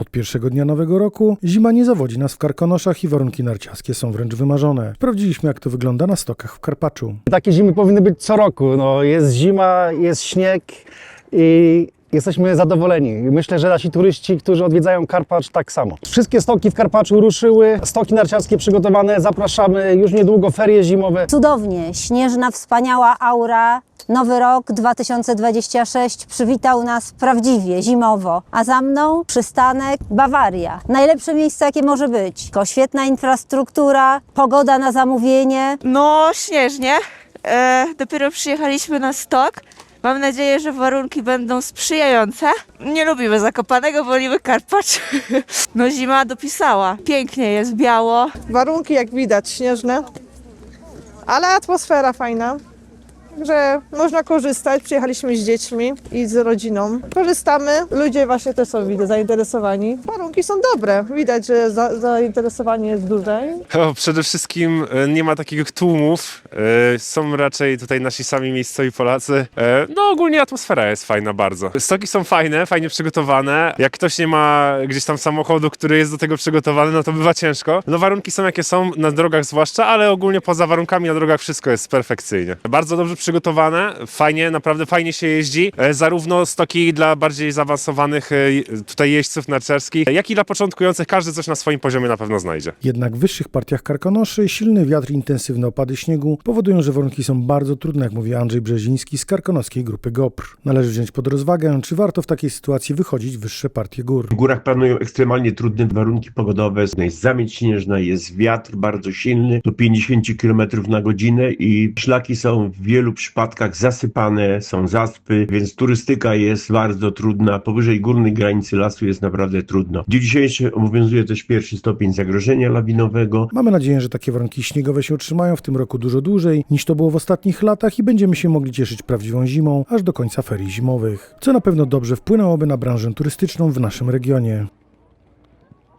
Od pierwszego dnia nowego roku zima nie zawodzi nas w Karkonoszach i warunki narciarskie są wręcz wymarzone. Sprawdziliśmy jak to wygląda na stokach w Karpaczu. Takie zimy powinny być co roku. No, jest zima, jest śnieg i jesteśmy zadowoleni. Myślę, że nasi turyści, którzy odwiedzają Karpacz, tak samo. Wszystkie stoki w Karpaczu ruszyły, stoki narciarskie przygotowane. Zapraszamy już niedługo ferie zimowe. Cudownie, śnieżna, wspaniała aura. Nowy rok 2026 przywitał nas prawdziwie, zimowo. A za mną przystanek Bawaria. Najlepsze miejsce, jakie może być. Tylko świetna infrastruktura, pogoda na zamówienie. No, śnieżnie. E, dopiero przyjechaliśmy na stok. Mam nadzieję, że warunki będą sprzyjające. Nie lubimy Zakopanego, wolimy Karpacz. No zima dopisała. Pięknie jest, biało. Warunki jak widać śnieżne, ale atmosfera fajna. Także można korzystać. Przyjechaliśmy z dziećmi i z rodziną. Korzystamy. Ludzie właśnie też są widzę zainteresowani. Warunki są dobre. Widać, że za, zainteresowanie jest duże. O, przede wszystkim e, nie ma takich tłumów. e, Są raczej tutaj nasi sami miejscowi Polacy. E, No ogólnie atmosfera jest fajna bardzo. Stoki są fajne, fajnie przygotowane. Jak ktoś nie ma gdzieś tam samochodu, który jest do tego przygotowany, no to bywa ciężko. No warunki są jakie są, na drogach zwłaszcza, ale ogólnie poza warunkami na drogach wszystko jest perfekcyjnie. Bardzo dobrze przygotowane, fajnie, naprawdę fajnie się jeździ. E, Zarówno stoki dla bardziej zaawansowanych e, tutaj jeźdźców narciarskich, jak i dla początkujących. Każdy coś na swoim poziomie na pewno znajdzie. Jednak w wyższych partiach Karkonoszy silny wiatr i intensywne opady śniegu powodują, że warunki są bardzo trudne, jak mówi Andrzej Brzeziński z karkonoskiej grupy GOPR. Należy wziąć pod rozwagę, czy warto w takiej sytuacji wychodzić w wyższe partie gór. W górach panują ekstremalnie trudne warunki pogodowe. Jest zamieć śnieżna, jest wiatr bardzo silny, do 50 km na godzinę i szlaki są w wielu przypadkach zasypane, są zaspy, więc turystyka jest bardzo trudna. Powyżej górnej granicy lasu jest naprawdę trudno. W dniu dzisiejszym obowiązuje też pierwszy stopień zagrożenia lawinowego. Mamy nadzieję, że takie warunki śniegowe się utrzymają w tym roku dużo dłużej niż to było w ostatnich latach i będziemy się mogli cieszyć prawdziwą zimą aż do końca ferii zimowych, co na pewno dobrze wpłynęłoby na branżę turystyczną w naszym regionie.